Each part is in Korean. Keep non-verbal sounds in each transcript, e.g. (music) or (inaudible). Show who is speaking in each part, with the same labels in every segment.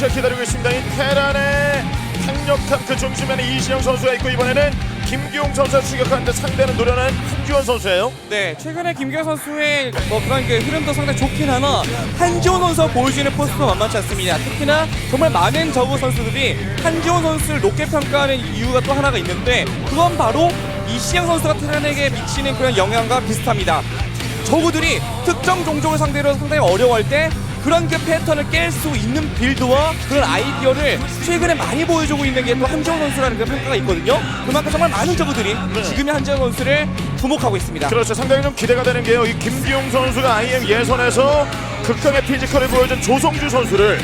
Speaker 1: 매치가 기다리고 있습니다. 이 테란의 강력한 그 중심에는 이신영 선수가 있고 이번에는 김기용 선수가 추격하는데 상대는 노련한 한지원 선수예요.
Speaker 2: 네, 최근에 김경 선수의 뭐 그런 그 흐름도 상당히 좋긴 하나 한지원 선수가 보여주는 포스도 만만치 않습니다. 특히나 정말 많은 저우 선수들이 한지원 선수를 높게 평가하는 이유가 또 하나가 있는데 그건 바로 이시영 선수가 테란에게 미치는 그런 영향과 비슷합니다. 저우들이 특정 종족을 상대로 상당히 어려워할 때 그런 그 패턴을 깰 수 있는 빌드와 그런 아이디어를 최근에 많이 보여주고 있는 게 또 한지원 선수라는 그 평가가 있거든요. 그만큼 정말 많은 저우들이 지금의 한지원 선수를 주목하고 있습니다.
Speaker 1: 그렇죠. 상당히 좀 기대가 되는 게요. 이 김기용 선수가 IM 예선에서 극강의 피지컬을 보여준 조성주 선수를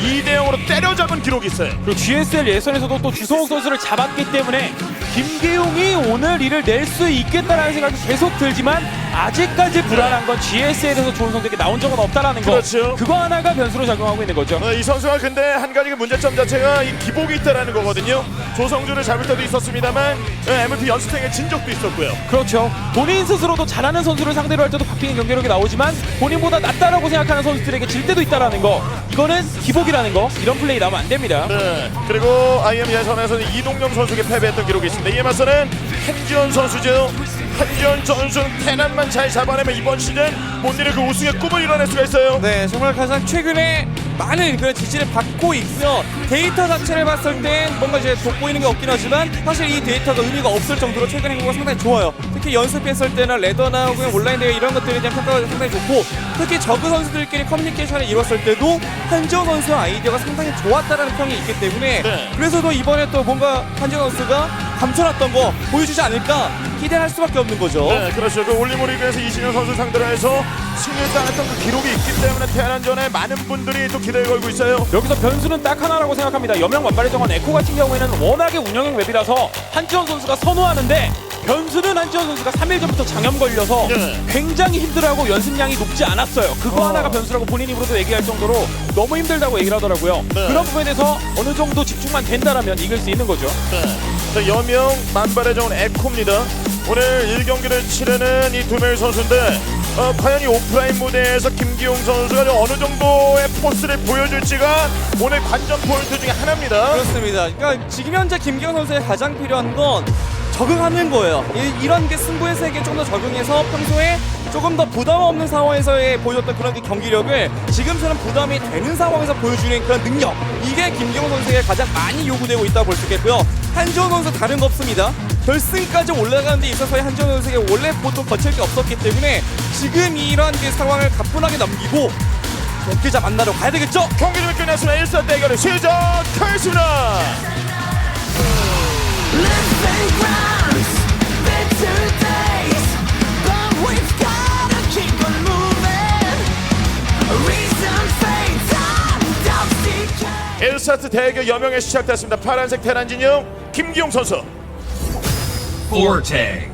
Speaker 1: 2대 0으로 때려잡은 기록이 있어요.
Speaker 3: 그리고 GSL 예선에서도 또 주성욱 선수를 잡았기 때문에 김계용이 오늘 이를 낼 수 있겠다라는 생각이 계속 들지만 아직까지 불안한 건 GSL에서 좋은 선택이 나온 적은 없다라는 거.
Speaker 1: 그렇죠.
Speaker 3: 그거 하나가 변수로 작용하고 있는 거죠.
Speaker 1: 어, 이 선수가 근데 한 가지 그 문제점 자체가 이 기복이 있다라는 거거든요. 조성주를 잡을 때도 있었습니다만 예, MVP 연습생에 진 적도 있었고요.
Speaker 3: 그렇죠. 본인 스스로도 잘하는 선수를 상대로 할 때도 바뀌는 경기력이 나오지만 본인보다 낫다라고 생각하는 선수들에게 질 때도 있다라는 거. 이거는 기복이라는 거. 이런 플레이 나오면 안 됩니다.
Speaker 1: 네. 그리고 IM 예선에서는 이동영 선수에게 패배했던 기록이 있습니다. 이에 맞서는 한지원 선수죠. 한지원 선수는 테란만 잘 잡아내면 이번 시즌 못 이룰 그 우승의 꿈을 이뤄낼 수가 있어요.
Speaker 2: 네, 정말 가장 최근에 많은 그런 지지를 받고 있으며 데이터 자체를 봤을 땐 뭔가 이제 돋보이는 게 없긴 하지만 사실 이 데이터가 의미가 없을 정도로 최근 행보가 상당히 좋아요. 특히 연습했을 때나 레더나 혹은 온라인 대회 이런 것들에 대한 평가가 상당히 좋고 특히 저그 선수들끼리 커뮤니케이션을 이뤘을 때도 한지원 선수의 아이디어가 상당히 좋았다라는 평이 있기 때문에
Speaker 1: 네.
Speaker 2: 그래서 도 이번에 또 뭔가 한지원 선수가 감춰놨던 거 보여주지 않을까 기대할 수밖에 없는 거죠.
Speaker 1: 네, 그렇죠. 그 올리모리그에서 이신영 선수 상대로 해서 승리를 따냈던 그 기록이 있기 때문에 테란전에 많은 분들이 또 기대를 걸고 있어요.
Speaker 3: 여기서 변수는 딱 하나라고 생각합니다. 여명 완발의 정원 에코 같은 경우에는 워낙에 운영형 맵이라서 한지원 선수가 선호하는데 변수는 한지원 선수가 3일 전부터 장염 걸려서
Speaker 1: 네.
Speaker 3: 굉장히 힘들어하고 연습량이 높지 않았어요. 그거
Speaker 1: 어.
Speaker 3: 하나가 변수라고 본인 입으로도 얘기할 정도로 너무 힘들다고 얘기를 하더라고요.
Speaker 1: 네.
Speaker 3: 그런 부분에 대해서 어느 정도 집중만 된다라면 이길 수 있는 거죠.
Speaker 1: 네. 자, 여명 만발의 정원 에코입니다. 오늘 1경기를 치르는 이 두 명의 선수인데 어, 과연 이 오프라인 무대에서 김기용 선수가 좀 어느 정도의 포스를 보여줄지가 오늘 관전 포인트 중에 하나입니다.
Speaker 2: 그렇습니다. 그러니까 지금 현재 김기현 선수에 가장 필요한 건 적응하는 거예요. 이, 런게 승부의 세계에 좀더 적응해서 평소에 조금 더 부담 없는 상황에서의 보여줬던 그런 그 경기력을 지금처럼 부담이 되는 상황에서 보여주는 그런 능력 이게 김기현 선수에게 가장 많이 요구되고 있다고 볼 수 있겠고요. 한지원 선수 다른 거 없습니다. 결승까지 올라가는 데 있어서의 한지원 선수에게 원래 보통 거칠 게 없었기 때문에 지금 이러한 그 상황을 가뿐하게 넘기고 경기자 만나러 가야 되겠죠?
Speaker 1: 경기 좀 끝났으면 1사 대결을 시작하겠습니다. 1사트 대결 여명에 시작됐습니다. 파란색 테란 진영 김기용 선수.
Speaker 4: Forte.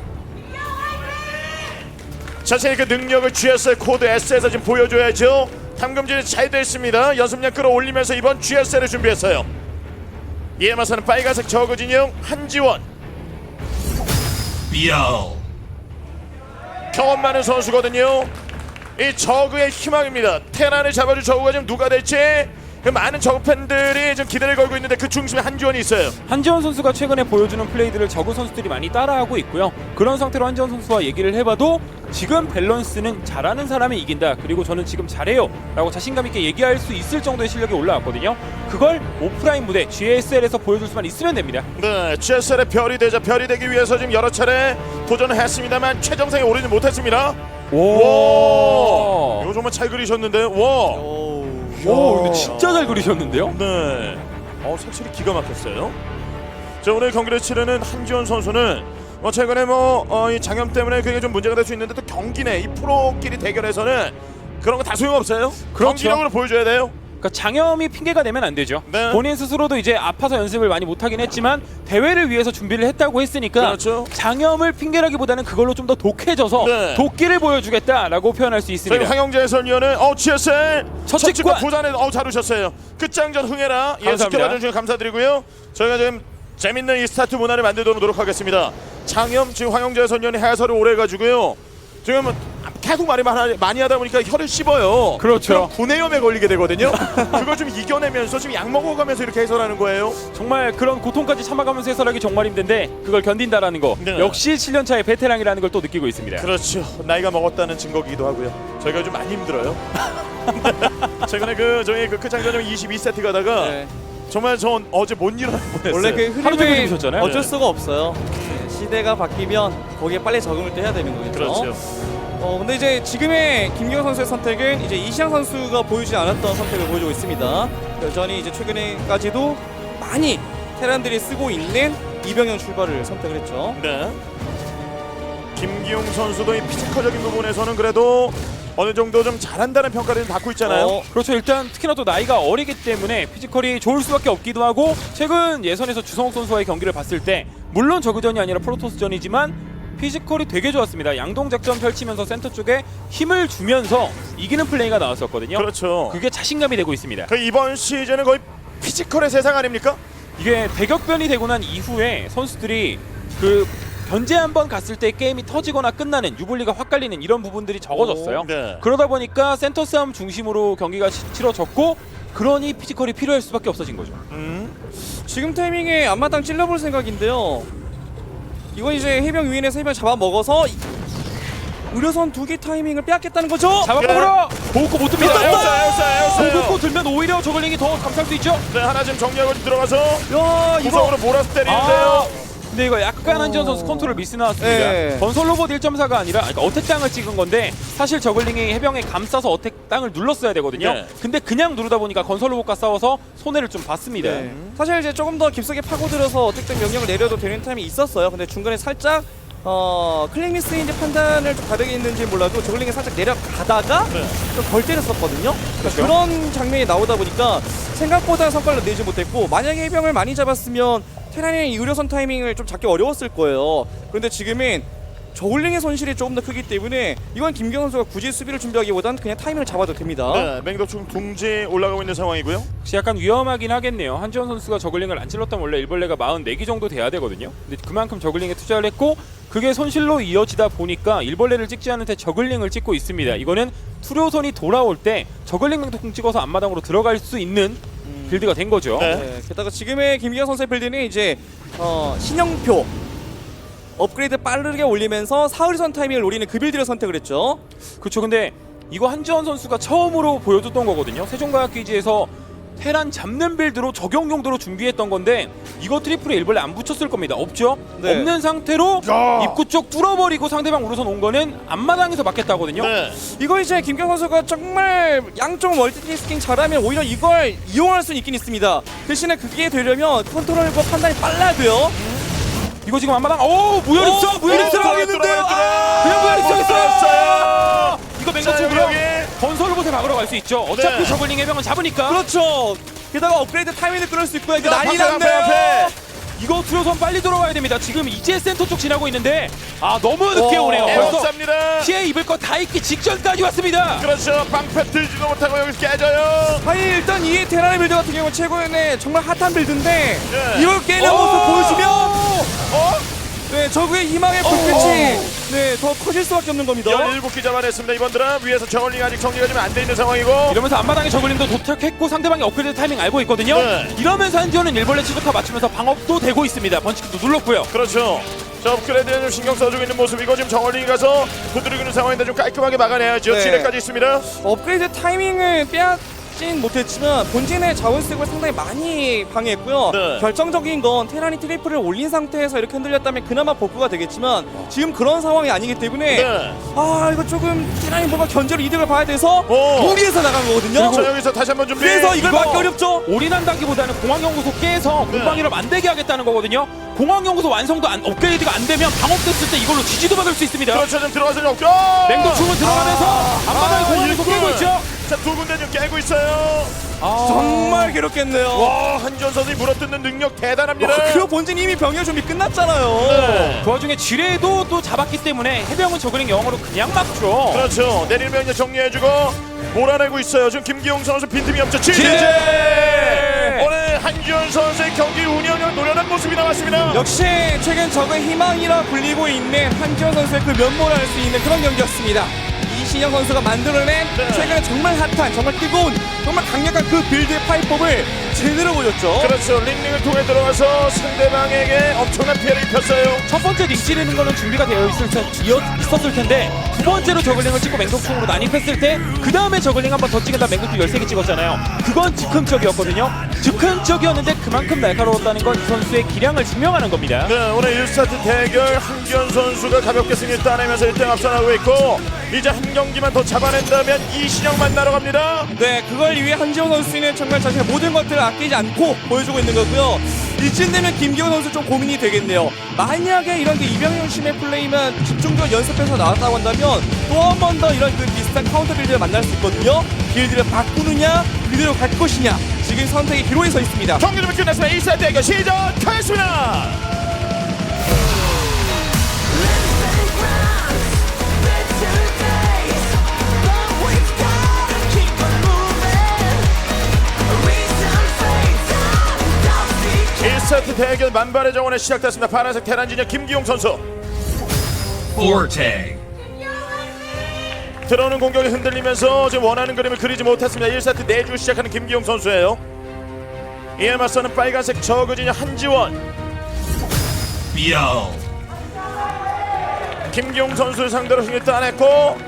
Speaker 1: 자신의 그 능력을 GSL 코드 S에서 지금 보여줘야죠. 탐금질이 잘 됐습니다. 연습량 끌어올리면서 이번 GSL을 준비했어요. 이에 맞서는 빨간색 저그 진영 한지원.
Speaker 4: Biel.
Speaker 1: 경험 많은 선수거든요. 이 저그의 희망입니다. 테란을 잡아줄 저그가 지금 누가 될지 그 많은 저그 팬들이 지금 기대를 걸고 있는데 그 중심에 한지원이 있어요.
Speaker 3: 한지원 선수가 최근에 보여주는 플레이들을 저그 선수들이 많이 따라하고 있고요. 그런 상태로 한지원 선수와 얘기를 해봐도 지금 밸런스는 잘하는 사람이 이긴다. 그리고 저는 지금 잘해요. 라고 자신감 있게 얘기할 수 있을 정도의 실력이 올라왔거든요. 그걸 오프라인 무대 GSL에서 보여줄 수만 있으면 됩니다.
Speaker 1: 네, GSL의 별이 되자 별이 되기 위해서 지금 여러 차례 도전을 했습니다만 최정상에 오르지 못했습니다. 와, 이거 정말 잘 그리셨는데, 와,
Speaker 3: 오, 근데 진짜 잘 그리셨는데요?
Speaker 1: 네, 어 확실히 기가 막혔어요. 자 오늘 경기를 치르는 한지원 선수는 뭐 최근에 뭐이 장염 때문에 그게 좀 문제가 될 수 있는데 또 경기 내 이 프로끼리 대결에서는 그런 거 다 소용없어요.
Speaker 3: 그렇죠.
Speaker 1: 경기력으로 보여줘야 돼요.
Speaker 3: 그러니까 장염이 핑계가 되면 안 되죠.
Speaker 1: 네.
Speaker 3: 본인 스스로도 이제 아파서 연습을 많이 못하긴 했지만 대회를 위해서 준비를 했다고 했으니까
Speaker 1: 그렇죠.
Speaker 3: 장염을 핑계라기보다는 그걸로 좀 더 독해져서
Speaker 1: 네.
Speaker 3: 도끼를 보여주겠다라고 표현할 수
Speaker 1: 저희
Speaker 3: 있습니다.
Speaker 1: 황영재 해설위원은 어 GSL
Speaker 3: 첫
Speaker 1: 첫 직관
Speaker 3: 직관.
Speaker 1: 부산에 어잘 오셨어요. 끝장전 흥해라. 예,
Speaker 3: 감사합니다.
Speaker 1: 지켜봐 주셔서 감사드리고요. 저희가 지금 재밌는 이 스타트 문화를 만들도록 노력하겠습니다. 장염 지금 황영재 해설위원이 해설을 오래 해가지고요. 지금 계속 말이 많아, 많이 하다 보니까 혀를 씹어요.
Speaker 3: 그렇죠.
Speaker 1: 그럼 구내염에 걸리게 되거든요. (laughs) 그걸 좀 이겨내면서 지금 약 먹어가면서 이렇게 해설하는 거예요.
Speaker 3: 정말 그런 고통까지 참아가면서 해설하기 정말 힘든데 그걸 견딘다라는 거
Speaker 1: 네.
Speaker 3: 역시 7년 차의 베테랑이라는 걸 또 느끼고 있습니다.
Speaker 1: 그렇죠. 나이가 먹었다는 증거기도 하고요. 저희가 좀 많이 힘들어요. (laughs) 최근에 그 저희 그 크장전용 22세트 가다가
Speaker 2: 네.
Speaker 1: 정말 전 어제 못 일어날 뻔했어요.
Speaker 2: 원래 그
Speaker 3: 하루 종일
Speaker 2: 흐름이
Speaker 3: 입으셨잖아요.
Speaker 2: 어쩔 수가 없어요. 네, 시대가 바뀌면 거기에 빨리 적응을 또 해야 되는 거겠죠.
Speaker 1: 그렇죠.
Speaker 2: 어 근데 이제 지금의 김기현 선수의 선택은 이제 이시영 선수가 보여주지 않았던 선택을 보여주고 있습니다. 여전히 이제 최근에까지도 많이 테란들이 쓰고 있는 이병현 출발을 선택을 했죠.
Speaker 1: 네. 김기용 선수도 이 피지컬적인 부분에서는 그래도 어느 정도 좀 잘한다는 평가를 받고 있잖아요.
Speaker 2: 어,
Speaker 3: 그렇죠. 일단 특히나 또 나이가 어리기 때문에 피지컬이 좋을 수밖에 없기도 하고 최근 예선에서 주성욱 선수와의 경기를 봤을 때 물론 저그전이 아니라 프로토스전이지만 피지컬이 되게 좋았습니다. 양동 작전 펼치면서 센터 쪽에 힘을 주면서 이기는 플레이가 나왔었거든요.
Speaker 1: 그렇죠.
Speaker 3: 그게 자신감이 되고 있습니다.
Speaker 1: 그 이번 시즌은 거의 피지컬의 세상 아닙니까?
Speaker 3: 이게 대격변이 되고 난 이후에 선수들이 그 견제 한번 갔을 때 게임이 터지거나 끝나는 유불리가 확 갈리는 이런 부분들이 적어졌어요.
Speaker 1: 오, 네.
Speaker 3: 그러다 보니까 센터 싸움 중심으로 경기가 치- 치러졌고 그러니 피지컬이 필요할 수밖에 없어진 거죠.
Speaker 1: 음.
Speaker 2: 지금 타이밍에 앞마당 찔러볼 생각인데요. 이건 이제 해병 위인에서 해병 잡아먹어서 이- 의료선 두 개 타이밍을 빼앗겠다는 거죠.
Speaker 3: 잡아먹으러 보고 못 듭니다.
Speaker 1: 에어사, 에어사, 에어사요.
Speaker 3: 보고 들면 오히려 저글링이 더 감쌀 수 있죠.
Speaker 1: 네, 하나 지금 정리하고 들어가서
Speaker 2: 야 이거
Speaker 1: 구석으로 몰아서 때리는데요.
Speaker 3: 근데 이거 약간 한지원 선수 컨트롤 미스 나왔습니다.
Speaker 2: 네.
Speaker 3: 건설 로봇 1.4가 아니라 그러니까 어택 땅을 찍은 건데 사실 저글링이 해병에 감싸서 어택 땅을 눌렀어야 되거든요.
Speaker 1: 네.
Speaker 3: 근데 그냥 누르다 보니까 건설 로봇과 싸워서 손해를 좀 봤습니다.
Speaker 2: 네. 사실 이제 조금 더 깊숙이 파고들어서 어떻게든 명령을 내려도 되는 타임이 있었어요. 근데 중간에 살짝 어 클릭 미스인지 판단을 좀 다르게 했는지 몰라도 저글링이 살짝 내려가다가
Speaker 1: 네.
Speaker 2: 좀덜 때렸었거든요. 그러니까
Speaker 3: 그렇죠.
Speaker 2: 그런 장면이 나오다 보니까 생각보다 성과를 내지 못했고 만약에 해병을 많이 잡았으면 테란의 의료선 타이밍을 좀 잡기 어려웠을 거예요. 그런데 지금은 저글링의 손실이 조금 더 크기 때문에 이건 김경 선수가 굳이 수비를 준비하기보단 그냥 타이밍을 잡아도 됩니다.
Speaker 1: 네, 맹독충 둥지 올라가고 있는 상황이고요.
Speaker 3: 혹시 약간 위험하긴 하겠네요. 한지원 선수가 저글링을 안 찔렀다면 원래 일벌레가 44기 정도 돼야 되거든요. 근데 그만큼 저글링에 투자를 했고 그게 손실로 이어지다 보니까 일벌레를 찍지 않은 채 저글링을 찍고 있습니다. 이거는 투료선이 돌아올 때 저글링 맹독 찍어서 앞마당으로 들어갈 수 있는 빌드가 된 거죠.
Speaker 1: 네.
Speaker 2: 네, 게다가 지금의 김기현 선수의 빌드는 이제 어, 신형표 업그레이드 빠르게 올리면서 사흘선 타이밍을 노리는 그 빌드를 선택을 했죠.
Speaker 3: 그렇죠. 근데 이거 한지원 선수가 처음으로 보여줬던 거거든요. 세종과학기지에서 테란 잡는 빌드로 적용 용도로 준비했던 건데 이거 트리플에 일벌레 안 붙였을 겁니다. 없죠?
Speaker 2: 네.
Speaker 3: 없는 상태로
Speaker 1: 야.
Speaker 3: 입구 쪽 뚫어버리고 상대방 우르선 온 거는 앞마당에서 맞겠다거든요.
Speaker 1: 네.
Speaker 2: 이거 이제 김기현 선수가 정말 양쪽 멀티태스킹 잘하면 오히려 이걸 이용할 수는 있긴 있습니다. 대신에 그게 되려면 컨트롤과 판단이 빨라야 돼요.
Speaker 3: 이거 지금 앞마당 오 무혈
Speaker 2: 오,
Speaker 3: 입성
Speaker 2: 무혈
Speaker 3: 무혈
Speaker 2: 입성
Speaker 3: 입성
Speaker 2: 하겠는데요?
Speaker 3: 아, 그냥 무혈 입성 했어요. 이거
Speaker 1: 여기
Speaker 3: 건설 로봇에 막으러 갈 수 있죠. 어차피
Speaker 1: 네.
Speaker 3: 저글링 해병은 잡으니까.
Speaker 2: 그렇죠. 게다가 업그레이드 타이밍을 끌을 수 있고요. 이제 난리
Speaker 1: 방패,
Speaker 2: 났네요.
Speaker 1: 방패.
Speaker 3: 이거 투요선 빨리 돌아와야 됩니다. 지금 이제 센터 쪽 지나고 있는데 아 너무 늦게
Speaker 2: 와.
Speaker 3: 오네요. 벌써
Speaker 1: 에어쌉니다.
Speaker 3: 피해 입을 거 다 입기 직전까지 왔습니다.
Speaker 1: 그렇죠. 방패 들지도 못하고 여기서 깨져요.
Speaker 2: 아니 일단 이 테라의 빌드 같은 경우는 최고의 정말 핫한 빌드인데
Speaker 1: 네.
Speaker 2: 이걸 깨는
Speaker 3: 오!
Speaker 2: 모습 보여주면
Speaker 1: 어?
Speaker 2: 네 적의 희망의 불빛이 네 더 커질 수밖에 없는 겁니다.
Speaker 1: 17기 잡아냈습니다. 이번 드랍 위에서 저울링 아직 정리가 좀 안 돼 있는 상황이고.
Speaker 3: 이러면서 앞마당에 저글링도 도착했고 상대방이 업그레이드 타이밍 알고 있거든요.
Speaker 1: 네.
Speaker 3: 이러면서 한지원은 일벌레 치즈카 맞추면서 방업도 되고 있습니다. 번치도 눌렀고요.
Speaker 1: 그렇죠. 자 업그레이드에 좀 신경 써주고 있는 모습이고 지금 정원링이 가서 두드리는 상황인데 좀 깔끔하게 막아내야죠.
Speaker 2: 네.
Speaker 1: 지뢰까지 있습니다.
Speaker 2: 업그레이드 타이밍을 빼앗 진 못했지만 본진의 자원 수익을 상당히 많이 방해했고요.
Speaker 1: 네.
Speaker 2: 결정적인 건 테란이 트리플을 올린 상태에서 이렇게 흔들렸다면 그나마 복구가 되겠지만 지금 그런 상황이 아니기 때문에
Speaker 1: 네.
Speaker 2: 아 이거 조금 테란이 뭔가 견제로 이득을 봐야 돼서
Speaker 1: 오.
Speaker 2: 무리해서 나간 거거든요.
Speaker 1: 자 여기서 다시 한번 준비.
Speaker 2: 그래서 이걸 막기 어렵죠.
Speaker 3: 올인한다기보다는 공항연구소 깨서
Speaker 1: 네.
Speaker 3: 공방이를 안 되게 하겠다는 거거든요. 공항연구소 완성도 안, 업그레이드가 안 되면 방업됐을 때 이걸로 지지도 받을 수 있습니다.
Speaker 1: 그렇죠. 좀 들어가서 좀.
Speaker 3: 맹독충은 들어가면서 앞마당에 공항연구소 깨고 있죠.
Speaker 1: 자두 군데 좀 깨고 있어요.
Speaker 2: 정말 괴롭겠네요.
Speaker 1: 와 한지원 선수이 물어뜯는 능력 대단합니다.
Speaker 2: 와, 그리고 본진 이미 병력 준비 끝났잖아요.
Speaker 1: 네.
Speaker 3: 그 와중에 지뢰도 또 잡았기 때문에 해병은 저글링 영어로 그냥 막죠.
Speaker 1: 그렇죠. 내리면 이제 정리해주고 몰아내고 있어요. 지금 김기용 선수 빈틈이 없죠. 지제
Speaker 3: 지제!
Speaker 1: 오늘 한지원 선수의 경기 운영을 노련한 모습이 나왔습니다.
Speaker 2: 역시 최근 적의 희망이라 불리고 있는 한지원 선수의 그 면모를 알 수 있는 그런 경기였습니다. 이신영 선수가 만들어낸
Speaker 1: 네.
Speaker 2: 최근에 정말 핫한 정말 뜨거운 정말 강력한 그 빌드의 파이법을 제대로 보여줬죠.
Speaker 1: 그렇죠. 링링을 통해 들어가서 상대방에게 엄청난 피해를 입혔어요.
Speaker 3: 첫 번째 링 찌르는 거는 준비가 되어 있을, 테, 이어- 있었을 텐데 두 번째로 저글링을 찍고 맹독충으로 난입했을 때 그 다음에 저글링 한 번 더 찍은 다음 맹독충 13개 찍었잖아요 그건 즉흥적이었거든요 즉흥적이었는데 그만큼 날카로웠다는 건 이 선수의 기량을 증명하는 겁니다
Speaker 1: 네, 오늘 1스타트 대결 한기현 선수가 가볍게 승리 따내면서 1등 앞선하고 있고 이제 한 경기만 더 잡아낸다면 이신영 만나러 갑니다.
Speaker 2: 네, 그걸 위해 한지호 선수는 정말 자신의 모든 것들을 아끼지 않고 보여주고 있는 거고요. 이쯤 되면 김기호 선수 좀 고민이 되겠네요. 만약에 이런 그 이병현 심의 플레이만 집중적으로 연습해서 나왔다고 한다면 또 한 번 더 이런 그 비슷한 카운터 빌드를 만날 수 있거든요. 빌드를 바꾸느냐, 빌드로 갈 것이냐. 지금 선택의 기로에 서 있습니다.
Speaker 1: 경기 좀 끝났으면 1스타트 대결 시작하겠습니다. 1스타트 대결 만발의 정원에 시작됐습니다. 파란색 테란 진영 김기용 선수.
Speaker 4: Forte.
Speaker 1: 들어오는 공격이 흔들리면서 지금 원하는 그림을 그리지 못했습니다. 1세트 내주 시작하는 김기용 선수예요. 이에 맞서는 빨간색 저그진의 한지원.
Speaker 4: Biel.
Speaker 1: 김기용 선수를 상대로 승리 따냈고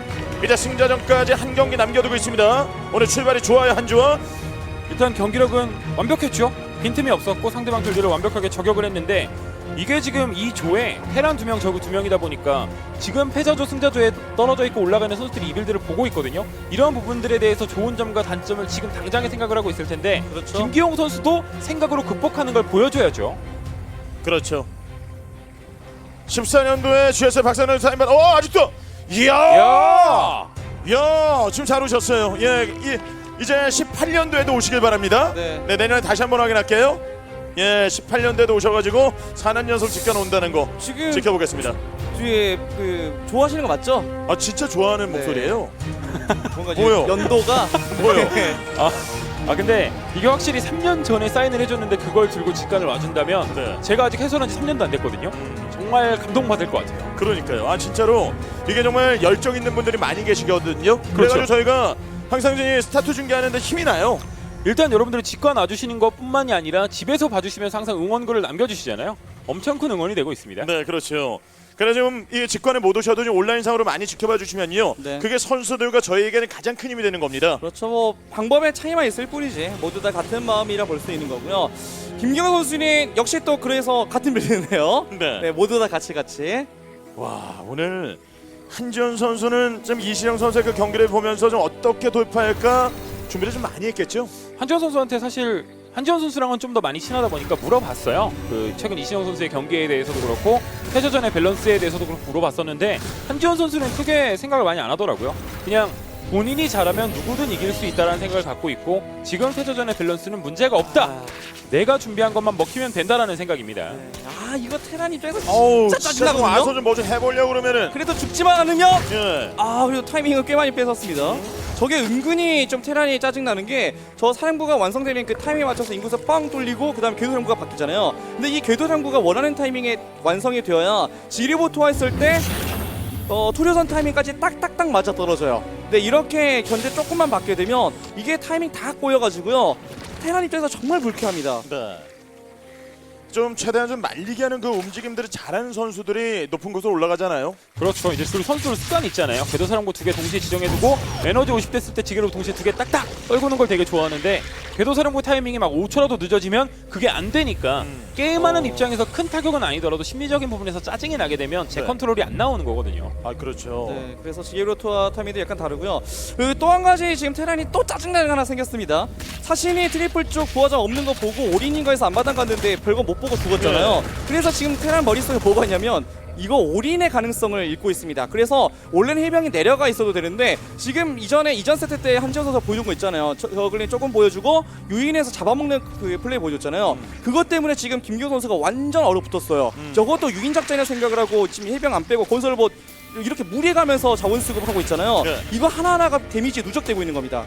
Speaker 1: 이제 승자전까지 한 경기 남겨두고 있습니다. 오늘 출발이 좋아요 한지원.
Speaker 3: 일단 경기력은 완벽했죠 빈틈이 없었고 상대방 필드를 완벽하게 저격을 했는데 이게 지금 이 조에 테란 두 명 저그 두 명이다 보니까 지금 패자조 승자조에 떨어져 있고 올라가는 선수들이 이 빌드를 보고 있거든요 이런 부분들에 대해서 좋은 점과 단점을 지금 당장에 생각을 하고 있을 텐데
Speaker 2: 그렇죠.
Speaker 3: 김기용 선수도 생각으로 극복하는 걸 보여줘야죠
Speaker 1: 그렇죠. 14년도에 GS 박찬호 사인반. 어 아직도. 이야.
Speaker 3: 야!
Speaker 1: 야 지금 잘 오셨어요. 예, 이, 이제 18년도에도 오시길 바랍니다.
Speaker 2: 네.
Speaker 1: 내년에 다시 한번 확인할게요. 예, 18년도에도 오셔가지고 4년 연속 지켜놓는다는 거
Speaker 2: 지금
Speaker 1: 지켜보겠습니다.
Speaker 2: 뒤에 그 좋아하시는 거 맞죠?
Speaker 1: 아 진짜 좋아하는
Speaker 2: 네.
Speaker 1: 목소리예요.
Speaker 2: 뭔가
Speaker 1: 뭐요?
Speaker 2: 연도가
Speaker 1: 뭐요? (laughs)
Speaker 3: 아, 아 근데 이게 확실히 3년 전에 사인을 해줬는데 그걸 들고 직관을 와준다면
Speaker 1: 네.
Speaker 3: 제가 아직 해설한 지 3년도 안 됐거든요. 정말 감동받을 것 같아요.
Speaker 1: 그러니까요. 아 진짜로 이게 정말 열정 있는 분들이 많이 계시거든요. 그래가지고
Speaker 3: 그렇죠.
Speaker 1: 저희가 항상 이 스타트 중계하는데 힘이 나요.
Speaker 3: 일단 여러분들이 직관 와주시는 것뿐만이 아니라 집에서 봐주시면서 항상 응원글을 남겨주시잖아요. 엄청 큰 응원이 되고 있습니다.
Speaker 1: 네, 그렇죠. 그래 좀이 직관에 못 오셔도 좀 온라인상으로 많이 지켜봐 주시면요.
Speaker 2: 네.
Speaker 1: 그게 선수들과 저희에게는 가장 큰 힘이 되는 겁니다.
Speaker 2: 그렇죠. 뭐 방법의 차이만 있을 뿐이지 모두 다 같은 마음이라 볼 수 있는 거고요. 김경호 선수는 역시 또 그래서 같은 빌드네요.
Speaker 1: 네.
Speaker 2: 네, 모두 다 같이 같이.
Speaker 1: 와 오늘 한지원 선수는 좀 이시영 선수의 그 경기를 보면서 좀 어떻게 돌파할까 준비를 좀 많이 했겠죠.
Speaker 3: 한지원 선수한테 사실 한지원 선수랑은 좀 더 많이 친하다 보니까 물어봤어요. 그 최근 이신영 선수의 경기에 대해서도 그렇고 패자전의 밸런스에 대해서도 그렇고 물어봤었는데 한지원 선수는 크게 생각을 많이 안 하더라고요. 그냥 본인이 잘하면 누구든 이길 수 있다라는 생각을 갖고 있고 지금 패자전의 밸런스는 문제가 없다.
Speaker 2: 아,
Speaker 3: 내가 준비한 것만 먹히면 된다라는 생각입니다.
Speaker 2: 네. 아 이거 테란 입장에서
Speaker 1: 어우
Speaker 2: 진짜
Speaker 1: 진짜 좀
Speaker 2: 짜증나거든요.
Speaker 1: 와서 좀 뭐 좀 해보려고 그러면은
Speaker 2: 그래도 죽지만 않으면
Speaker 1: 예.
Speaker 2: 아 그리고 타이밍을 꽤 많이 뺏었습니다. 저게 은근히 좀 테란이 짜증나는 게 저 사령부가 완성되면 그 타이밍에 맞춰서 인구수 뻥 뚫리고 그다음 궤도 사령부가 바뀌잖아요. 근데 이 궤도 사령부가 원하는 타이밍에 완성이 되어야 지리보토화 했을 때 어, 투려선 타이밍까지 딱딱딱 맞아 떨어져요. 근데 이렇게 견제 조금만 받게 되면 이게 타이밍 다 꼬여가지고요. 테란 입장에서 정말 불쾌합니다.
Speaker 1: 네. 좀 최대한 좀 말리게 하는 그 움직임들을 잘하는 선수들이 높은 곳으로 올라가잖아요.
Speaker 3: 그렇죠. 이제 그리고 선수들 습관이 있잖아요. 궤도 사령부 두 개 동시에 지정해두고 에너지 50 됐을 때 지게로 동시에 두 개 딱딱 떨구는 걸 되게 좋아하는데 궤도 사령부 타이밍이 막 5초라도 늦어지면 그게 안 되니까 게임하는
Speaker 1: 어.
Speaker 3: 입장에서 큰 타격은 아니더라도 심리적인 부분에서 짜증이 나게 되면 제
Speaker 1: 네.
Speaker 3: 컨트롤이 안 나오는 거거든요.
Speaker 1: 아 그렇죠.
Speaker 2: 네, 그래서 지게로토와 타미도 약간 다르고요. 그또한 가지 지금 테란이 또 짜증나는 게 하나 생겼습니다. 사신이 트리플 쪽 부하장 없는 거 보고 올인인가에서 안마당 갔는데 별거 못 보고 죽었잖아요. 그래서 지금 테란 머릿속에 뭐가 있냐면 이거 올인의 가능성을 읽고 있습니다. 그래서 원래는 해병이 내려가 있어도 되는데 지금 이전에 이전 세트 때 한지원 선수가 보여준 거 있잖아요. 저, 저글링 조금 보여주고 유인해서 잡아먹는 그 플레이 보여줬잖아요. 그것 때문에 지금 김규 선수가 완전 얼어붙었어요. 저것도 유인 작전이라 생각을 하고 지금 해병 안 빼고 건설 뭐 이렇게 무리해가면서 자원 수급을 하고 있잖아요.
Speaker 1: 네.
Speaker 2: 이거 하나하나가 데미지 누적되고 있는 겁니다.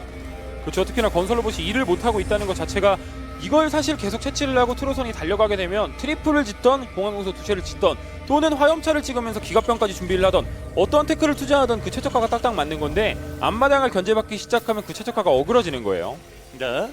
Speaker 3: 그렇죠. 특히나 건설 로봇이 일을 못 하고 있다는 것 자체가 이걸 사실 계속 채취를 하고 트로선이 달려가게 되면 트리플을 짓던 공항공소 두채를 짓던 또는 화염차를 찍으면서 기갑병까지 준비를 하던 어떠한 태클을 투자하던 그 최적화가 딱딱 맞는 건데 앞마당을 견제받기 시작하면 그 최적화가 어그러지는 거예요.
Speaker 1: 네.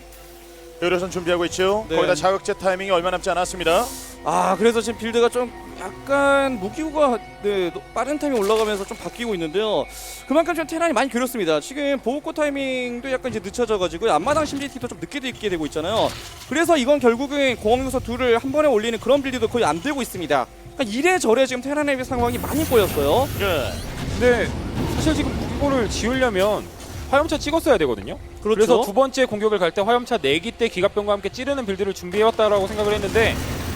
Speaker 1: 의료선 준비하고 있죠.
Speaker 2: 네.
Speaker 1: 거기다 자극제 타이밍이 얼마 남지 않았습니다.
Speaker 2: 아 그래서 지금 빌드가 좀 약간 무기고가 네, 노- 빠른 타이밍 올라가면서 좀 바뀌고 있는데요. 그만큼 좀 테란이 많이 그렸습니다. 지금 보호코 타이밍도 약간 이제 늦춰져가지고 앞마당 심리티도 좀 늦게 있게 되고 있잖아요. 그래서 이건 결국은 공항요소 둘을 한 번에 올리는 그런 빌드도 거의 안 되고 있습니다. 그러니까 이래저래 지금 테란의 상황이 많이 꼬였어요.
Speaker 1: 네.
Speaker 3: 근데 사실 지금 무기고를 지으려면 화염차 찍었어야 되거든요.
Speaker 2: 그렇죠.
Speaker 3: 그래서 두 번째 공격을 갈 때 화염차 내기 때 기갑병과 함께 찌르는 빌드를 준비해왔다라고 생각을 했는데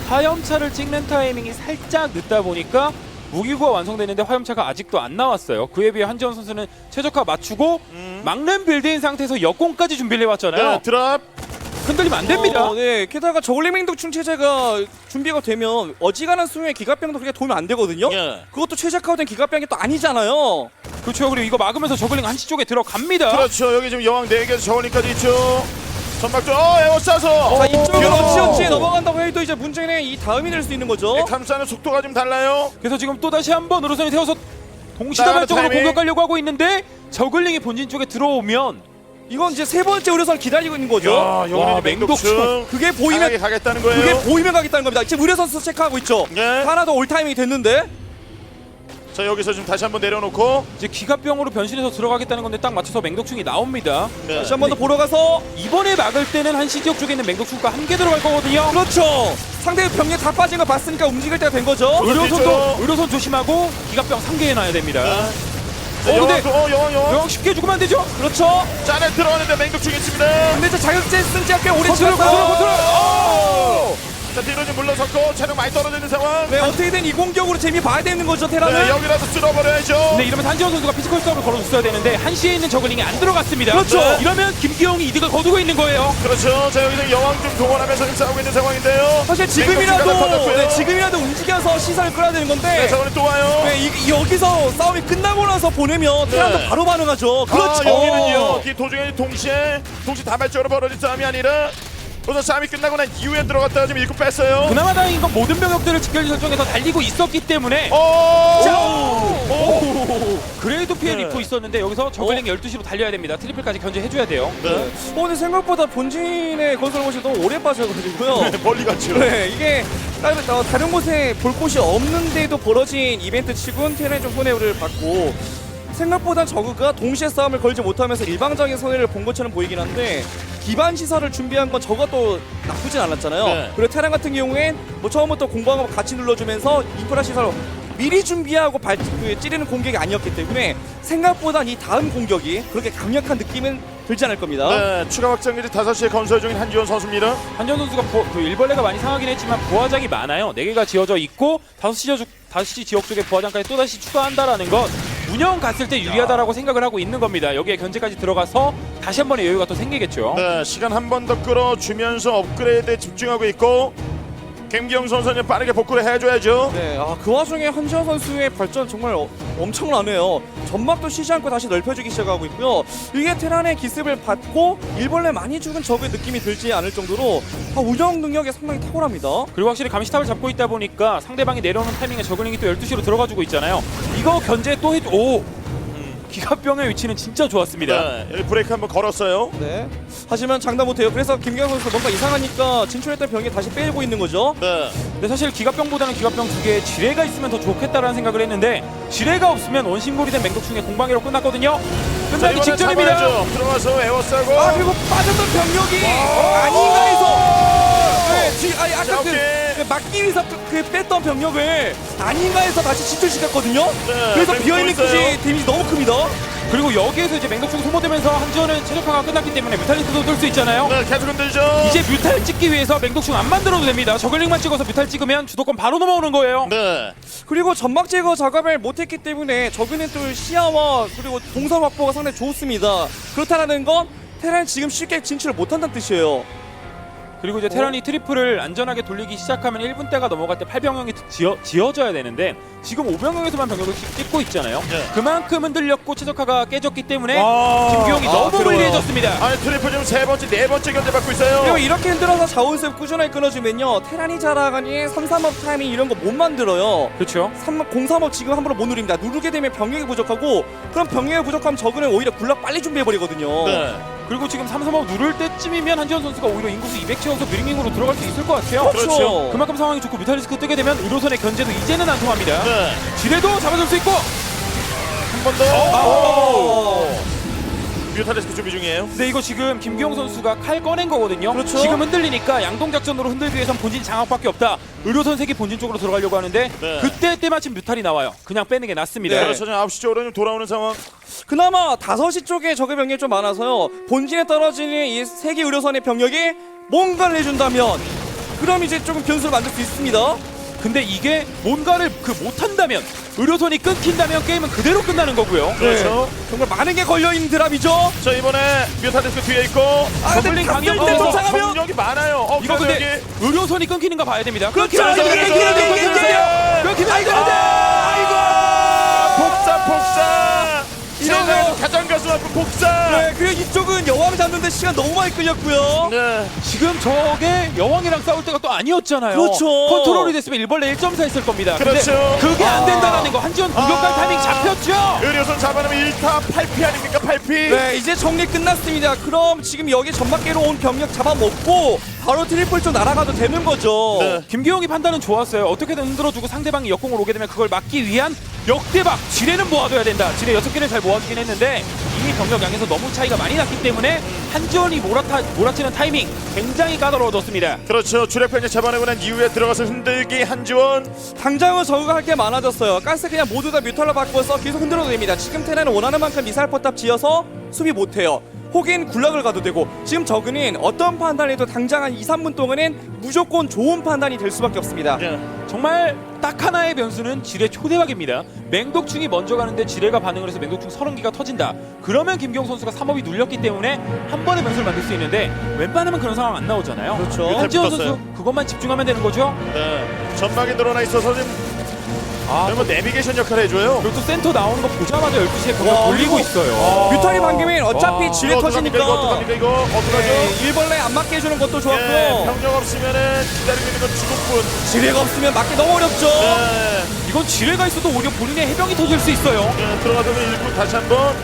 Speaker 3: 화염차를 찍는 타이밍이 살짝 늦다 보니까 무기고가 완성되는데 화염차가 아직도 안 나왔어요. 그에 비해 한지원 선수는 최적화 맞추고
Speaker 1: 음.
Speaker 3: 막는 빌드인 상태에서 역공까지 준비를 해왔잖아요.
Speaker 1: 네. 드랍.
Speaker 3: 흔들리면 안 됩니다.
Speaker 2: 어, 네. 게다가 저글링맹독충 체제가 준비가 되면 어지간한 수의 기갑병도 그렇게 도움이 안 되거든요.
Speaker 1: 예.
Speaker 2: 그것도 최적화된 기갑병이 또 아니잖아요.
Speaker 3: 그렇죠. 그리고 이거 막으면서 저글링 한시 쪽에 들어갑니다.
Speaker 1: 그렇죠. 여기 지금 여왕 4개에서 저울링까지 있죠. 전박전 어 에어 쏴서.
Speaker 2: 자 이쪽으로
Speaker 1: 야.
Speaker 2: 어찌어찌 넘어간다고 해도 이제 문제는 이 다음이 될 수 있는 거죠.
Speaker 1: 네, 감싸는 속도가 좀 달라요.
Speaker 3: 그래서 지금 또 다시 한번 우르선이 세워서 동시다발적으로
Speaker 1: 타이밍.
Speaker 3: 공격하려고 하고 있는데 저글링이 본진 쪽에 들어오면
Speaker 2: 이건 이제 세 번째 우려선을 기다리고 있는 거죠.
Speaker 1: 야,
Speaker 3: 와,
Speaker 1: 영원히
Speaker 3: 맹독충.
Speaker 1: 맹독충.
Speaker 2: 그게
Speaker 1: 보이면 가겠다는 거예요.
Speaker 2: 그게 보이면 가겠다는 겁니다. 지금 선수 체크하고 있죠.
Speaker 1: 네.
Speaker 2: 하나 더 올 타이밍이 됐는데
Speaker 1: 자 여기서 지금 다시 한번 내려놓고
Speaker 3: 이제 기갑병으로 변신해서 들어가겠다는 건데 딱 맞춰서 맹독충이 나옵니다.
Speaker 1: 네.
Speaker 2: 다시 한 번 더 보러 가서
Speaker 3: 이번에 막을 때는 한시 지역 쪽에 있는 맹독충과 함께 들어갈 거거든요.
Speaker 2: 그렇죠. 상대 병력 다 빠진 거 봤으니까 움직일 때가 된 거죠.
Speaker 3: 의료선도
Speaker 1: 뒤쪽.
Speaker 3: 의료선 조심하고 기갑병 3개 해놔야 됩니다.
Speaker 1: 자,
Speaker 3: 어,
Speaker 1: 여왕
Speaker 3: 근데-
Speaker 1: 또, 어 여왕 여왕
Speaker 3: 여왕 쉽게 죽으면 안 되죠?
Speaker 2: 그렇죠.
Speaker 1: 자 안에 들어가는데 맹독충 있습니다.
Speaker 2: 근데 저 자격제 쓴 지가 꽤 오래
Speaker 3: 컨트롤,
Speaker 2: 지났어요.
Speaker 3: 컨트롤.
Speaker 1: 오! 자 뒤로 좀 물러섰고 체력 많이 떨어지는 상황.
Speaker 2: 네 어떻게든 이 공격으로 재미 봐야 되는 거죠 테라는.
Speaker 1: 네, 여기라도 쓸어버려야죠.
Speaker 3: 근데 이러면 한지원 선수가 피지컬 싸움을 걸어줬어야 되는데 한시에 있는 저글링이 안 들어갔습니다.
Speaker 2: 그렇죠.
Speaker 3: 네. 이러면 김기용이 이득을 거두고 있는 거예요.
Speaker 1: 그렇죠. 자 여기서 여왕 좀 동원하면서 지금 싸우고 있는 상황인데요.
Speaker 2: 사실 지금이라도. 네, 지금이라도 움직여서 시선을 끌어야 되는 건데
Speaker 1: 네, 저번에 또 와요.
Speaker 2: 네, 이, 여기서 싸움이 끝나고 나서 보내면 테란도
Speaker 1: 네.
Speaker 2: 바로 반응하죠. 그렇죠.
Speaker 1: 아, 여기는요. 이 도중에 동시에 동시 다발적으로 벌어진 싸움이 아니라 우선 싸움이 끝나고 난 이후에 들어갔다가 지금 일구 뺐어요.
Speaker 3: 그나마 다행인 건 모든 병력들을 직결 설정해서 달리고 있었기 때문에
Speaker 1: 오!
Speaker 3: 자!
Speaker 1: 오!
Speaker 3: 그레이도 피해를
Speaker 1: 네.
Speaker 3: 입고 있었는데 여기서 저글링 12시로 달려야 됩니다. 트리플까지 견제해줘야 돼요.
Speaker 1: 네.
Speaker 2: 어, 근데 생각보다 본진의 건설 곳이 너무 오래 빠져가지고요. (laughs)
Speaker 1: 멀리 갔죠.
Speaker 2: 네, 이게 다른, 어, 다른 곳에 볼 곳이 없는데도 벌어진 이벤트 치곤 테란이 좀 손해를 받고 생각보다 저그가 동시에 싸움을 걸지 못하면서 일방적인 손해를 본 것처럼 보이긴 한데 기반 시설을 준비한 건또 나쁘진 않았잖아요.
Speaker 1: 네.
Speaker 2: 그리고 테란 같은 경우엔 뭐 처음부터 공방하고 같이 눌러주면서 인프라 시설 미리 준비하고 발, 그, 찌르는 공격이 아니었기 때문에 생각보다 이 다음 공격이 그렇게 강력한 느낌은 들지 않을 겁니다.
Speaker 1: 네, 추가 확장기지 5시에 건설 중인 한지원 선수입니다.
Speaker 3: 한지원 선수가 부- 그 일벌레가 많이 상하긴 했지만 부하장이 많아요. 4개가 지어져 있고 5시, 지역, 5시 지역 쪽에 부하장까지 또다시 추가한다라는 건 운영 갔을 때 유리하다라고 생각을 하고 있는 겁니다. 여기에 견제까지 들어가서 다시 한 번의 여유가 또 생기겠죠.
Speaker 1: 네, 시간 한 번 더 끌어주면서 업그레이드에 집중하고 있고 김기영 선수는 빠르게 복구를 해줘야죠.
Speaker 2: 네, 아, 그 와중에 한지원 선수의 발전 정말 어, 엄청나네요. 점막도 쉬지 않고 다시 넓혀주기 시작하고 있고요. 이게 테란의 기습을 받고 일벌레 많이 죽은 적의 느낌이 들지 않을 정도로 아, 운영 능력이 상당히 탁월합니다.
Speaker 3: 그리고 확실히 감시탑을 잡고 있다 보니까 상대방이 내려오는 타이밍에 저글링이 또 12시로 들어가주고 있잖아요. 이거 견제 또 해줘. 오! 기갑병의 위치는 진짜 좋았습니다.
Speaker 1: 네, 여기 브레이크 한번 걸었어요.
Speaker 2: 네. 하지만 장담 못해요. 그래서 김경 선수 뭔가 이상하니까 진출했던 병이 다시 빼고 있는 거죠.
Speaker 1: 네,
Speaker 3: 근데 사실 기갑병보다는 기갑병 두 개에 지뢰가 있으면 더 좋겠다라는 생각을 했는데 지뢰가 없으면 원심골이 된 맹독충의 공방이로 끝났거든요.
Speaker 1: 자,
Speaker 3: 끝나기
Speaker 1: 이번엔
Speaker 3: 직전입니다.
Speaker 1: 잡아야죠. 들어가서 에워 싸고.
Speaker 2: 아 그리고 빠졌던 병력이 아닌가 해서 네, 지금 아니 아까 그,
Speaker 1: 오케이.
Speaker 2: 그 막기 위해서 그, 그 뺐던 병력을 아닌가 해서 다시 진출시켰거든요.
Speaker 1: 네,
Speaker 2: 그래서
Speaker 1: 그리고
Speaker 2: 비어있는
Speaker 1: 있어요.
Speaker 2: 끝이 데미지 너무 큽니다.
Speaker 3: 그리고 여기에서 이제 맹독충 소모되면서 한지원은 최적화가 끝났기 때문에 뮤탈리스트도 뜰 수 있잖아요.
Speaker 1: 네, 계속 흔들죠.
Speaker 3: 이제 뮤탈 찍기 위해서 맹독충 안 만들어도 됩니다. 저글링만 찍어서 뮤탈 찍으면 주도권 바로 넘어오는 거예요.
Speaker 1: 네,
Speaker 2: 그리고 점막 제거 작업을 못했기 때문에 저그는 또 시야와 그리고 동선 확보가 상당히 좋습니다. 그렇다는 건 테란이 지금 쉽게 진출을 못한다는 뜻이에요.
Speaker 3: 그리고 이제 테란이 트리플을 안전하게 돌리기 시작하면 1분 대가 넘어갈 때 8병영이 지어, 지어져야 되는데 지금 5병영에서만 병력을 찍고 있잖아요.
Speaker 1: 네.
Speaker 3: 그만큼 흔들렸고 최적화가 깨졌기 때문에
Speaker 1: 와.
Speaker 3: 김기용이
Speaker 2: 아,
Speaker 3: 너무
Speaker 2: 그래요.
Speaker 3: 불리해졌습니다.
Speaker 1: 아니 트리플 지금 세 번째 네 번째 견제 받고 있어요.
Speaker 2: 그리고 이렇게 흔들어서 자원수입 꾸준하게 끊어주면요 테란이 자라가니 3, 3업 타이밍 이런 거 못 만들어요
Speaker 3: 그렇죠.
Speaker 2: 3, 0, 3업 지금 함부로 못 누립니다 누르게 되면 병력이 부족하고 그럼 병력이 부족하면 저그는 오히려 굴락 빨리 준비해버리거든요
Speaker 1: 네.
Speaker 3: 그리고 지금 3, 3업 누를 때쯤이면 한지원 선수가 오히려 인구수 200 채워서 뮤링링으로 들어갈 수 있을 것 같아요.
Speaker 1: 그렇죠.
Speaker 3: 그만큼 상황이 좋고 뮤탈리스크 뜨게 되면 의료선의 견제도 이제는 안 통합니다.
Speaker 1: 네.
Speaker 3: 지뢰도 잡아줄 수 있고
Speaker 1: 한 번 더.
Speaker 2: 어.
Speaker 1: 뮤타리스크 준비 중이에요.
Speaker 3: 근데 이거 지금 김기용 선수가 칼 꺼낸 거거든요.
Speaker 2: 그렇죠.
Speaker 3: 지금 흔들리니까 양동 작전으로 흔들기 위해선 본진 장악밖에 없다. 의료선 색이 본진 쪽으로 들어가려고 하는데
Speaker 1: 네.
Speaker 3: 그때 때마침 뮤탈이 나와요. 그냥 빼는 게 낫습니다.
Speaker 2: 네.
Speaker 1: 그렇죠. 지금 9시 쪽으로 좀 돌아오는 상황.
Speaker 2: 그나마 5시 쪽에 적의 병력이 좀 많아서요 본진에 떨어지는 이 세계 의료선의 병력이 뭔가를 해준다면 그럼 이제 조금 변수를 만들 수 있습니다
Speaker 3: 근데 이게 뭔가를 그 못한다면 의료선이 끊긴다면 게임은 그대로 끝나는 거고요.
Speaker 1: 그렇죠.
Speaker 2: 정말 많은 게 걸려있는 드랍이죠
Speaker 1: 자 이번에 뮤타리스크 뒤에 있고
Speaker 2: 아 근데
Speaker 3: 저글링 강력
Speaker 2: 때
Speaker 3: 어,
Speaker 2: 쫓아가면
Speaker 1: 경력이 많아요. 어,
Speaker 3: 이거 근데 의료선이 끊기는 거 봐야 됩니다.
Speaker 2: 그렇죠.
Speaker 3: 끊기면 안.
Speaker 1: 그렇죠.
Speaker 3: 끊기면 안.
Speaker 1: 그렇죠.
Speaker 3: 끊기면 안 돼요. 끊기면 안되는데.
Speaker 1: 아이고 복사 복사.
Speaker 2: 이러면-
Speaker 1: 세상 가슴 아픈 복사.
Speaker 2: 네 그리고 이쪽은 여왕 잡는데 시간 너무 많이 끌렸고요
Speaker 1: 네.
Speaker 3: 지금 저게 여왕이랑 싸울 때가 또 아니었잖아요.
Speaker 2: 그렇죠.
Speaker 3: 컨트롤이 됐으면 일벌레 1.4 했을 겁니다.
Speaker 1: 그렇죠.
Speaker 3: 근데 그게 안 된다라는 거 한지원 공격할
Speaker 1: 아.
Speaker 3: 타이밍 잡혔죠.
Speaker 1: 의료선 잡아내면 1타 8피 아닙니까 8피.
Speaker 2: 네 이제 정리 끝났습니다 그럼 지금 여기 전막계로 온 병력 잡아먹고 바로 트리플 쪽 날아가도 되는 거죠
Speaker 1: 네.
Speaker 3: 김기용이 판단은 좋았어요. 어떻게든 흔들어주고 상대방이 역공을 오게 되면 그걸 막기 위한 역대박. 지뢰는 모아둬야 된다. 지뢰 6개를 잘 모아주긴 했는데 이미 병력 양에서 너무 차이가 많이 났기 때문에 한지원이 몰아타, 몰아치는 타이밍 굉장히 까다로워졌습니다.
Speaker 1: 그렇죠. 주력편이 잡아내고 난 이후에 들어가서 흔들기 한지원.
Speaker 2: 당장은 저그가 할 게 많아졌어요 가스 그냥 모두 다 뮤탈로 바꿔서 계속 흔들어도 됩니다 지금 테라는 원하는 만큼 미사일 포탑 지어서 수비 못해요 혹은 굴락을 가도 되고 지금 저그는 어떤 판단을 해도 당장 한 2, 3분 동안은 무조건 좋은 판단이 될 수밖에 없습니다
Speaker 1: 네.
Speaker 3: 정말 딱 하나의 변수는 지뢰 초대박입니다. 맹독충이 먼저 가는데 지뢰가 반응을 해서 맹독충 30기가 터진다. 그러면 김경 선수가 3업이 눌렸기 때문에 한 번의 변수를 만들 수 있는데 웬만하면 그런 상황 안 나오잖아요.
Speaker 2: 그렇죠.
Speaker 1: 붙었어요.
Speaker 3: 선수 그것만 집중하면 되는 거죠.
Speaker 1: 네. 전막에 늘어나 있어서 지금
Speaker 3: 아,
Speaker 1: 뭐 내비게이션 역할을 해줘요.
Speaker 3: 그리고 또 센터 나오는 거 보자마자 12시에 병력
Speaker 2: 와,
Speaker 3: 돌리고
Speaker 2: 이거-
Speaker 3: 있어요.
Speaker 2: 뮤탈이 방금엔 어차피
Speaker 3: 와.
Speaker 2: 지뢰
Speaker 1: 이거 어떡합니까? 이거
Speaker 2: 터지니까
Speaker 1: 어떡합니까? 이거 어떡하죠?
Speaker 2: 네, 일벌레 안 맞게 해주는 것도 좋았고요
Speaker 1: 예, 병력 없으면은 기다리고 있는 건 죽음뿐.
Speaker 2: 지뢰가 없으면 맞기 너무 어렵죠
Speaker 1: 네.
Speaker 3: 이건 지뢰가 있어도 오히려 본인의 해병이 터질 수 있어요.
Speaker 1: 예, 들어가서는 일꾼 다시 한번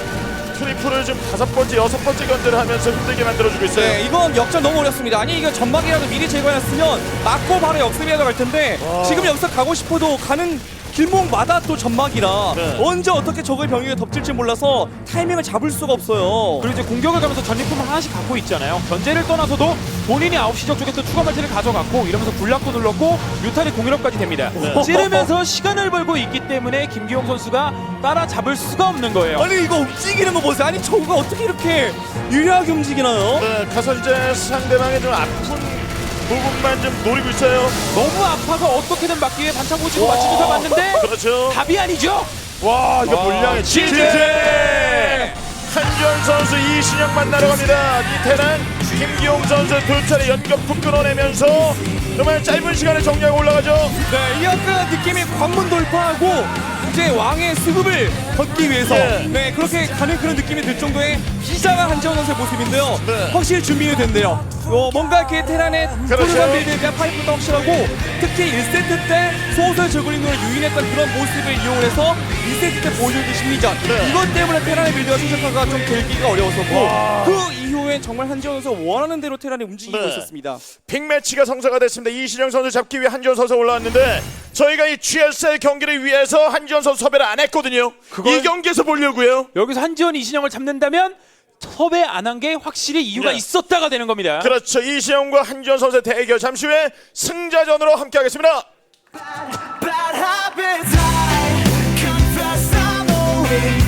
Speaker 1: 트리플을 지금 다섯 번째, 여섯 번째 견제를 하면서 힘들게 만들어주고 있어요.
Speaker 2: 네, 이건 역전 너무 어렵습니다. 아니 이거 전막이라도 미리 제거했으면 맞고 바로 역습이라도 갈 텐데
Speaker 1: 와.
Speaker 2: 지금 여기서 가고 싶어도 가는 길목마다 또 전막이라
Speaker 1: 네.
Speaker 2: 언제 어떻게 적의 병력에 덮칠지 몰라서 타이밍을 잡을 수가 없어요.
Speaker 3: 그리고 이제 공격을 가면서 전리품을 하나씩 갖고 있잖아요. 견제를 떠나서도 본인이 9시 적 쪽에 또 추가 발차를 가져갔고 이러면서 불락도 눌렀고 뮤탈이 공일업까지 됩니다.
Speaker 1: 네. (laughs)
Speaker 3: 찌르면서 시간을 벌고 있기 때문에 김기용 선수가 따라잡을 수가 없는 거예요.
Speaker 2: 아니 이거 움직이는 거 보세요. 아니 저가 어떻게 이렇게 유리하게 움직이나요?
Speaker 1: 네, 가서 이제 상대방의 좀 아픈 부분만 좀 노리고 있어요.
Speaker 3: 너무 아파서 어떻게든 막기 위해 반창 고치고 맞추면서 맞는데
Speaker 1: 그렇죠.
Speaker 3: 답이 아니죠.
Speaker 1: 와, 이거
Speaker 3: 와,
Speaker 1: 물량의 지제! 한지원 선수 이신영 만나러 갑니다. 이태란 김기용 선수 두 차례 연격품 끊어내면서 정말 짧은 시간에 정리하고 올라가죠.
Speaker 2: 네, 이 약간 느낌이 관문 돌파하고 이제 왕의 수급을 걷기 위해서
Speaker 1: 네.
Speaker 2: 네. 그렇게 가는 그런 느낌이 들 정도의 비장한 한지원 선수의 모습인데요.
Speaker 1: 네.
Speaker 2: 확실히 준비는 됐네요. 어, 뭔가 이렇게 테란의
Speaker 1: 그렇죠.
Speaker 2: 푸르간 빌드에 대한 파이프도 확실하고 특히 1세트 때 소설 저글링으로 유인했던 그런 모습을 이용해서 2세트 때 보여준 심리전
Speaker 1: 네.
Speaker 2: 이것 때문에 테란의 빌드가 최적화가 좀 되기가 어려웠었고
Speaker 1: 와.
Speaker 2: 그 이후엔 정말 한지원 선수가 원하는 대로 테란이 움직이고
Speaker 1: 네.
Speaker 2: 있었습니다.
Speaker 1: 빅매치가 성사가 됐습니다. 이신영 선수 잡기 위해 한지원 선수 올라왔는데 저희가 이 GSL 경기를 위해서 한지원 선수 섭외를 안 했거든요.
Speaker 3: 그걸-
Speaker 1: 이 경기에서 보려고요.
Speaker 3: 여기서 한지원 이신영을 잡는다면 섭외 안 한 게 확실히 이유가
Speaker 1: 네.
Speaker 3: 있었다가 되는 겁니다.
Speaker 1: 그렇죠. 이신영과 한지원 선수의 대결 잠시 후에 승자전으로 함께하겠습니다.
Speaker 5: Bad habits I confess I'm